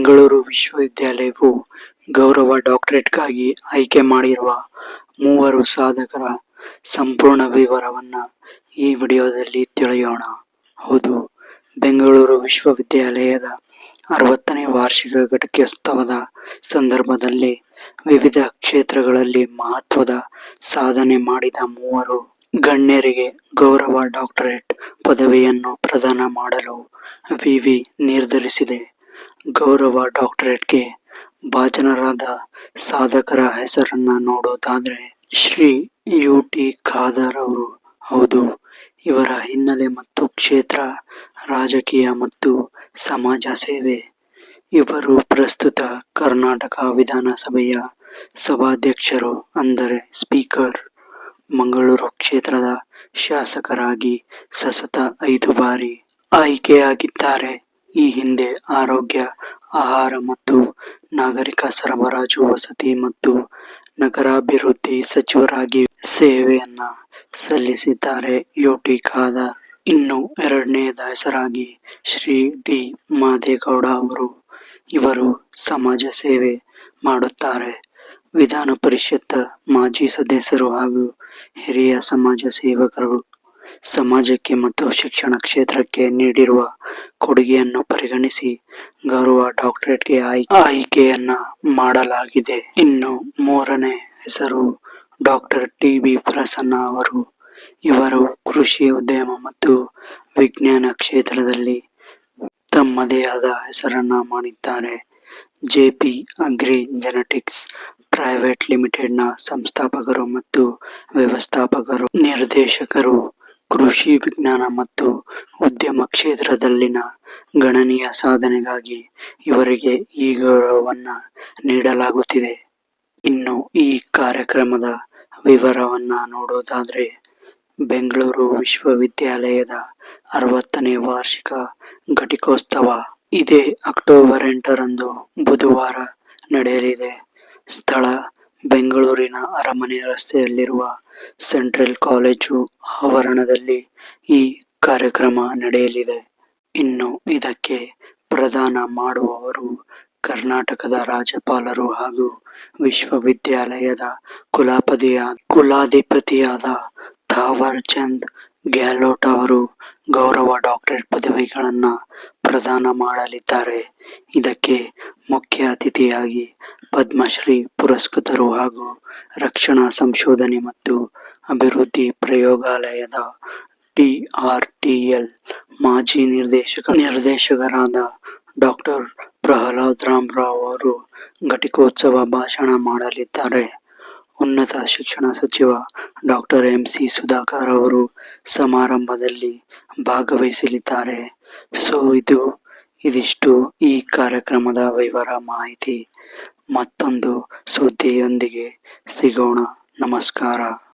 ಬೆಂಗಳೂರು ವಿಶ್ವವಿದ್ಯಾಲಯವು ಗೌರವ ಡಾಕ್ಟರೇಟ್ಗಾಗಿ ಆಯ್ಕೆ ಮಾಡಿರುವ ಮೂವರು ಸಾಧಕರ ಸಂಪೂರ್ಣ ವಿವರವನ್ನ ಈ ವಿಡಿಯೋದಲ್ಲಿ ತಿಳಿಯೋಣ. ಹೌದು, ಬೆಂಗಳೂರು ವಿಶ್ವವಿದ್ಯಾಲಯದ ಅರವತ್ತನೇ ವಾರ್ಷಿಕ ಘಟಕೋತ್ಸವದ ಸಂದರ್ಭದಲ್ಲಿ ವಿವಿಧ ಕ್ಷೇತ್ರಗಳಲ್ಲಿ ಮಹತ್ವದ ಸಾಧನೆ ಮಾಡಿದ ಮೂವರು ಗಣ್ಯರಿಗೆ ಗೌರವ ಡಾಕ್ಟರೇಟ್ ಪದವಿಯನ್ನು ಪ್ರದಾನ ಮಾಡಲು ವಿವಿ ನಿರ್ಧರಿಸಿದೆ. ಗೌರವ ಡಾಕ್ಟರೇಟ್ಗೆ ಭಾಜನರಾದ ಸಾಧಕರ ಹೆಸರನ್ನ ನೋಡೋದಾದ್ರೆ ಶ್ರೀ ಯು ಟಿ ಖಾದರ್ ಅವರು. ಹೌದು, ಇವರ ಹಿನ್ನೆಲೆ ಮತ್ತು ಕ್ಷೇತ್ರ ರಾಜಕೀಯ ಮತ್ತು ಸಮಾಜ ಸೇವೆ. ಇವರು ಪ್ರಸ್ತುತ ಕರ್ನಾಟಕ ವಿಧಾನಸಭೆಯ ಸಭಾಧ್ಯಕ್ಷರು ಅಂದರೆ ಸ್ಪೀಕರ್. ಮಂಗಳೂರು ಕ್ಷೇತ್ರದ ಶಾಸಕರಾಗಿ ಸತತ ಐದು ಬಾರಿ ಆಯ್ಕೆಯಾಗಿದ್ದಾರೆ. ಈ ಹಿಂದೆ ಆರೋಗ್ಯ, ಆಹಾರ ಮತ್ತು ನಾಗರಿಕ ಸರಬರಾಜು, ವಸತಿ ಮತ್ತು ನಗರಾಭಿವೃದ್ಧಿ ಸಚಿವರಾಗಿ ಸೇವೆಯನ್ನ ಸಲ್ಲಿಸಿದ್ದಾರೆ. ಯುಟಿ ಖಾದರ್ ಇನ್ನು ಎರಡನೇ ದಾಸರಾಗಿ ಶ್ರೀ ಡಿ. ಮಾದೇಗೌಡ ಅವರು ಇವರು ಸಮಾಜ ಸೇವೆ ಮಾಡುತ್ತಾರೆ. ವಿಧಾನ ಪರಿಷತ್ ಮಾಜಿ ಸದಸ್ಯರು ಹಾಗೂ ಹಿರಿಯ ಸಮಾಜ ಸೇವಕರು ಸಮಾಜಕ್ಕೆ ಮತ್ತು ಶಿಕ್ಷಣ ಕ್ಷೇತ್ರಕ್ಕೆ ನೀಡಿರುವ ಕೊಡುಗೆಯನ್ನು ಪರಿಗಣಿಸಿ ಗೌರವ ಡಾಕ್ಟರೇಟ್ಗೆ ಆಯ್ಕೆಯನ್ನ ಮಾಡಲಾಗಿದೆ. ಇನ್ನು ಮೂರನೇ ಹೆಸರು ಡಾಕ್ಟರ್ ಟಿ ಬಿ ಪ್ರಸನ್ನ ಅವರು. ಇವರು ಕೃಷಿ ಉದ್ಯಮ ಮತ್ತು ವಿಜ್ಞಾನ ಕ್ಷೇತ್ರದಲ್ಲಿ ತಮ್ಮದೇ ಆದ ಹೆಸರನ್ನ ಮಾಡಿದ್ದಾರೆ. ಜೆಪಿ ಅಗ್ರಿ ಜೆನೆಟಿಕ್ಸ್ ಪ್ರೈವೇಟ್ ಲಿಮಿಟೆಡ್ನ ಸಂಸ್ಥಾಪಕರು ಮತ್ತು ವ್ಯವಸ್ಥಾಪಕರು, ನಿರ್ದೇಶಕರು. ಕೃಷಿ ವಿಜ್ಞಾನ ಮತ್ತು ಉದ್ಯಮ ಕ್ಷೇತ್ರದಲ್ಲಿನ ಗಣನೀಯ ಸಾಧನೆಗಾಗಿ ಇವರಿಗೆ ಈ ಗೌರವವನ್ನು ನೀಡಲಾಗುತ್ತಿದೆ. ಇನ್ನು ಈ ಕಾರ್ಯಕ್ರಮದ ವಿವರವನ್ನ ನೋಡೋದಾದರೆ, ಬೆಂಗಳೂರು ವಿಶ್ವವಿದ್ಯಾಲಯದ ಅರವತ್ತನೇ ವಾರ್ಷಿಕ ಘಟಿಕೋತ್ಸವ ಇದೇ ಅಕ್ಟೋಬರ್ ಎಂಟರಂದು ಬುಧವಾರ ನಡೆಯಲಿದೆ. ಸ್ಥಳ ಬೆಂಗಳೂರಿನ ಅರಮನೆ ರಸ್ತೆಯಲ್ಲಿರುವ ಸೆಂಟ್ರಲ್ ಕಾಲೇಜು ಆವರಣದಲ್ಲಿ ಈ ಕಾರ್ಯಕ್ರಮ ನಡೆಯಲಿದೆ. ಇನ್ನು ಇದಕ್ಕೆ ಪ್ರದಾನ ಮಾಡುವವರು ಕರ್ನಾಟಕದ ರಾಜ್ಯಪಾಲರು ಹಾಗೂ ವಿಶ್ವವಿದ್ಯಾಲಯದ ಕುಲಾಪದಿಯ ಕುಲಾಧಿಪತಿಯಾದ ಥಾವರ್ ಚಂದ್ ಗೆಹ್ಲೋಟ್ ಅವರು ಗೌರವ ಡಾಕ್ಟರೇಟ್ ಪದವಿಗಳನ್ನ ಪ್ರದಾನ ಮಾಡಲಿದ್ದಾರೆ. ಇದಕ್ಕೆ ಮುಖ್ಯ ಅತಿಥಿಯಾಗಿ ಪದ್ಮಶ್ರೀ ಪುರಸ್ಕೃತರು ಹಾಗೂ ರಕ್ಷಣಾ ಸಂಶೋಧನೆ ಮತ್ತು ಅಭಿವೃದ್ಧಿ ಪ್ರಯೋಗಾಲಯದ ಡಿಆರ್ಟಿಎಲ್ ಮಾಜಿ ನಿರ್ದೇಶಕ, ನಿರ್ದೇಶಕರಾದ ಡಾಕ್ಟರ್ ಪ್ರಹ್ಲಾದ್ ರಾಮರಾವ್ ಅವರು ಘಟಿಕೋತ್ಸವ ಭಾಷಣ ಮಾಡಲಿದ್ದಾರೆ. ಉನ್ನತ ಶಿಕ್ಷಣ ಸಚಿವ ಡಾಕ್ಟರ್ ಎಂ ಸಿ ಸುಧಾಕರ್ ಅವರು ಸಮಾರಂಭದಲ್ಲಿ ಭಾಗವಹಿಸಲಿದ್ದಾರೆ. ಸೊ, ಇದು ಇದಿಷ್ಟು ಈ ಕಾರ್ಯಕ್ರಮದ ವಿವರ ಮಾಹಿತಿ. ಮತ್ತೊಂದು ಸುದ್ದಿಯೊಂದಿಗೆ ಸಿಗೋಣ. ನಮಸ್ಕಾರ.